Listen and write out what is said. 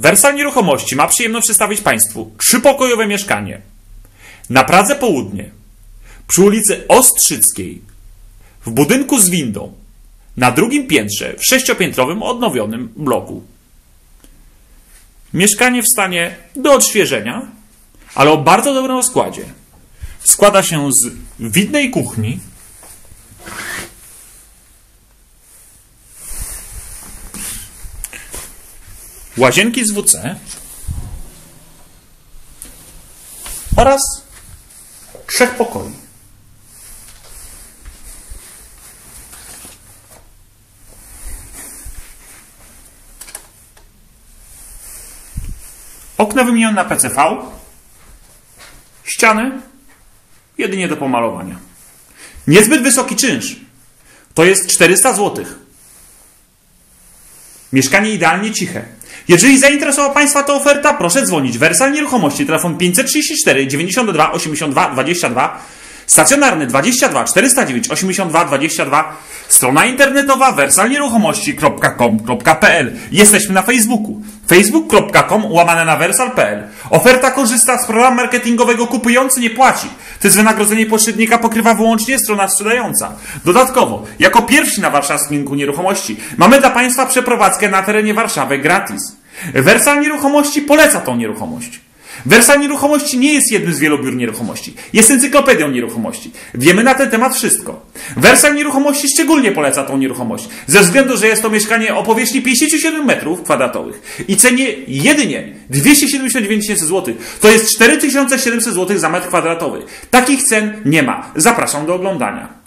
Wersal Nieruchomości ma przyjemność przedstawić Państwu trzypokojowe mieszkanie na Pradze Południe, przy ulicy Ostrzyckiej, w budynku z windą, na drugim piętrze w sześciopiętrowym odnowionym bloku. Mieszkanie w stanie do odświeżenia, ale o bardzo dobrym rozkładzie. Składa się z widnej kuchni, łazienki z WC oraz trzech pokoi. Okna wymienione na PCV, ściany jedynie do pomalowania. Niezbyt wysoki czynsz to jest 400 zł. Mieszkanie idealnie ciche. Jeżeli zainteresowała Państwa ta oferta, proszę dzwonić. Wersal Nieruchomości, telefon 534 92 82 22, stacjonarny 22 409 82 22, strona internetowa wersalnieruchomości.com.pl. Jesteśmy na Facebooku. facebook.com łamane na wersal.pl. Oferta korzysta z programu marketingowego kupujący nie płaci. To jest wynagrodzenie pośrednika pokrywa wyłącznie strona sprzedająca. Dodatkowo, jako pierwsi na warszawskim rynku nieruchomości, mamy dla Państwa przeprowadzkę na terenie Warszawy gratis. Wersal Nieruchomości poleca tą nieruchomość. Wersal Nieruchomości nie jest jednym z wielu biur nieruchomości. Jest encyklopedią nieruchomości. Wiemy na ten temat wszystko. Wersal Nieruchomości szczególnie poleca tą nieruchomość. Ze względu, że jest to mieszkanie o powierzchni 57 metrów kwadratowych i cenie jedynie 279 tysięcy złotych. To jest 4700 zł za metr kwadratowy. Takich cen nie ma. Zapraszam do oglądania.